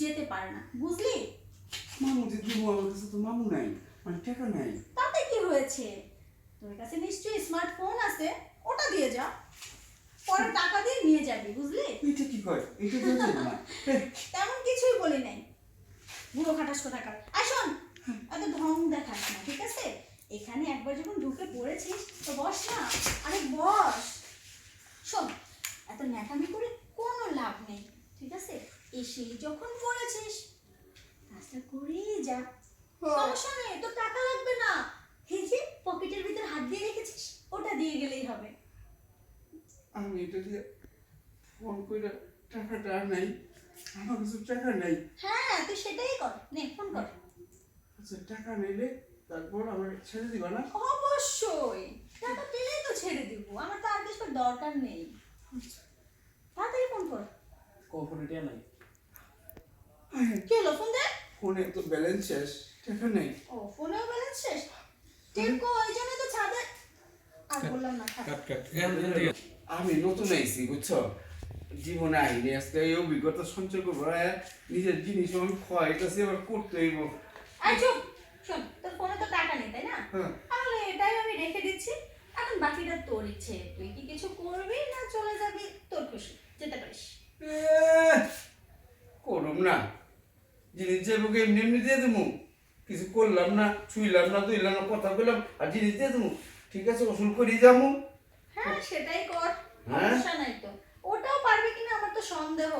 যেতে পারে না বুঝলি? মামু দিব আমার কাছে তো মামু নাই মানে টাকা নাই। তাতে কি হয়েছে? তোর কাছে নিশ্চয়ই স্মার্টফোন আছে ওটা দিয়ে যা। পরে টাকা দিয়ে নিয়ে যাবি বুঝলি? এটা কি কয়? এটা দিয়ে না। তেমন কিছুই বলি নাই। বুড়ো খাটাস কোথাকার। আর শোন এত ঢং দেখাস না ঠিক আছে? এখানে একবার যখন ঢুকে পড়েছিস তো বস না আরে বস। শোন এত ন্যাকামি করে কোনো লাভ নেই ঠিক আছে? এসেই যখন পড়েছিস কাজটা করেই যা। সমস্যা নেই তোর টাকা লাগবে না। এই যে পকেটের ভিতর হাত দিয়ে রেখেছিস ওটা দিয়ে গেলেই হবে। আমি এটা দিয়ে ফোন করে টাকাটা নাই আমার কাছে টাকা নাই। হ্যাঁ তুই সেটাই কর নে ফোন কর। আচ্ছা টাকা নিলে তারপর আমার ছেড়ে দিবা না? অবশ্যই টাকা পেলেই তো ছেড়ে দিব আমার তো আর কিছু দরকার নেই। তাড়াতাড়ি ফোন কর। কখনো টিয়া নাই। কি হলো ফোন দে? ফোনে তো ব্যালেন্স শেষ টাকা নেই। ও ফোনেও ব্যালেন্স শেষ? ঠিক কো ওই জন্য তো ছাদে আর বললাম না কাট কাট আমি নতুন আইছি বুঝছ? জীবনে আইনি আজকে এই অভিজ্ঞতা সঞ্চয় করব নিজের জিনিস আমি খোয়াইতেছি আবার করতে হইব। চুপ শোন তোর ফোনে তো টাকা নেই তাই না? হ্যাঁ। তাহলে এটাই আমি রেখে দিচ্ছি। এখন বাকিটা তোর ইচ্ছে তুই কি কিছু করবি না চলে যাবি? তোর খুশি যেতে পারিস এহ, করুম না জিনিস বুকে এমনি এমনি দিয়ে দেবো কিছু করলাম না ছুইলাম না দুইলাম না কথা বললাম আর জিনিস দিয়ে দেবো ঠিক আছে ওসুল করি যাব হ্যাঁ সেটাই কর হ্যাঁ? সমস্যা নাই তো। ওটাও পারবে কিনা আমার তো সন্দেহ।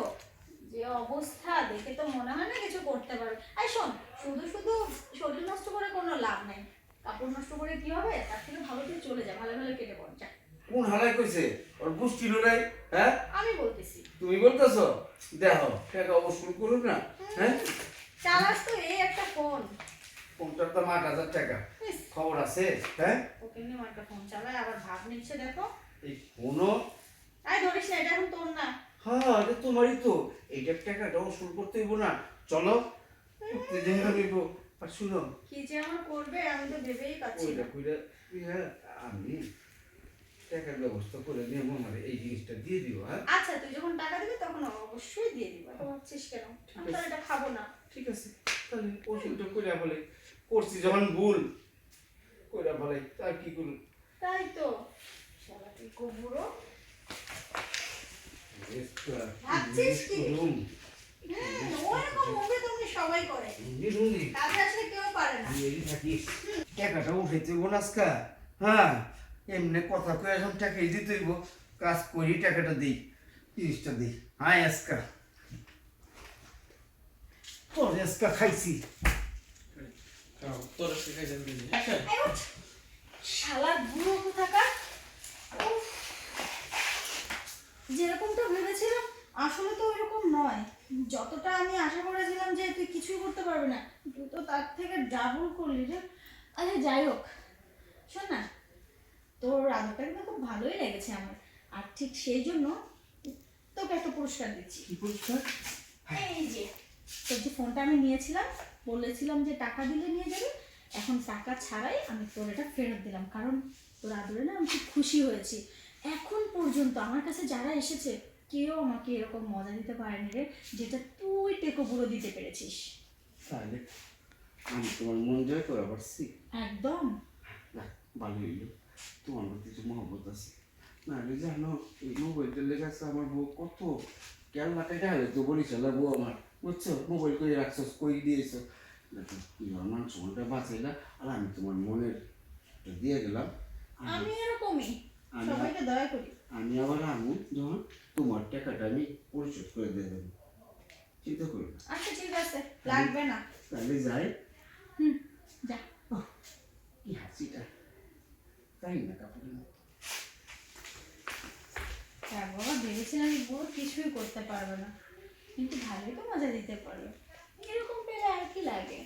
যে অবস্থা দেখে তো মনে হয় না কিছু করতে পারবে। এই শোন শুধু শুধু শরীর নষ্ট করে কোনো লাভ নাই। কাপড় নষ্ট করে কি হবে? তার থেকে ভালো তুই চলে যা ভালো ভালো কেটে পড় যা। কোন হালাই কইছে? ওর ছিল নাই হ্যাঁ? আমি বলতেছি। তুমি বলতেছো? দেখো টাকা ওসুল করুক না হ্যাঁ? চালাস তো এই একটা ফোন। পঞ্চাশ তো আট হাজার টাকা। খবর আছে? হ্যাঁ? ওকে নিয়ে একটা ফোন চালায় আবার ভাব নিচ্ছে দেখো। এই ফোনও? আই ধরিস না এটা এখন তোর না। হ্যাঁ এটা তোমারই তো। এইটার টাকাটা ওসুল করতে হইব না। চলো করতে যাই হইব। আর শুনো। কি যে আমার করবে আমি তো ভেবেই পাচ্ছি না। কইরা হ্যাঁ আমি টাকার ব্যবস্থা করে নিয়ে আমার এই জিনিসটা দিয়ে দিও হ্যাঁ? আচ্ছা তুই যখন টাকা দিবি তখন অবশ্যই দিয়ে দিব। তো ভাবছিস কেন? আমি তো এটা খাব না। ঠিক আছে তাহলে ওষুধটা কইরা বলে করছি যখন ভুল কইরা বলে আর কি করুন? তাই তো। শালা তুই খুব ভাবছিস কি? ওরকম মুভি তুমি সবাই করে। কাজে আসলে কেউ পারে না। টাকাটা হ্যাঁ এমনি কথা কয়ে এখন টাকাই দিতে হইব। কাজ করি টাকাটা দিই জিনিসটা দিই। হ্যাঁ আজকা। তোর আজকা খাইছি তোর যাবে এই উঠ। শালা বুড়ো কোথাকার। উফ। যেরকমটা ভেবেছিলাম আসলে তো ওইরকম নয়। যতটা আমি আশা করেছিলাম যে তুই কিছুই করতে পারবি না তুই তো তার থেকে ডাবল করলি রে। আচ্ছা যাই হোক শোন না তোর কিন্তু খুব ভালোই লেগেছে আমার। আর ঠিক সেই জন্য তোকে একটা পুরস্কার দিচ্ছি। কি পুরস্কার? এই যে তোর যে ফোনটা আমি নিয়েছিলাম বলেছিলাম যে টাকা দিলে নিয়ে যাবে এখন টাকা ছাড়াই আমি তোর এটা ফেরত দিলাম। কারণ তোর আদরে না আমি খুব খুশি হয়েছি। এখন পর্যন্ত আমার কাছে যারা এসেছে কেউ আমাকে এরকম মজা দিতে পারেনি রে যেটা তুই টেকো বুড়ো দিতে পেরেছিস। তাহলে আমি তোমার মন জয় করা পারছি একদম। ভালো হইল। তোমার প্রতি কিছু মহব্বত আছে। না রে জানো এই মোবাইলটা লেগে আছে আমার বউ কত। কেন লাটাইটা হলে তো বউ আমার। বুঝছ মোবাইল করে রাখছো কই দিয়েছ আমার মান সময়টা বাঁচাইলা আর আমি তোমার মনের দিয়ে গেলাম আমি- এরকমই আমি- সবাইকে দয়া করি আমি আবার আমু যখন তোমার টাকাটা আমি পরিশোধ করে দিয়ে দেবো চিন্তা করো না আচ্ছা ঠিক আছে লাগবে না তাহলে যাই হুম যা কি হাসিটা তাই না কাপড়ের মতো হ্যাঁ বাবা ভেবেছিলাম বুড়ো কিছুই করতে পারবে না কিন্তু ভালোই তো মজা দিতে পারবে এরকম পেলে আর কি লাগে?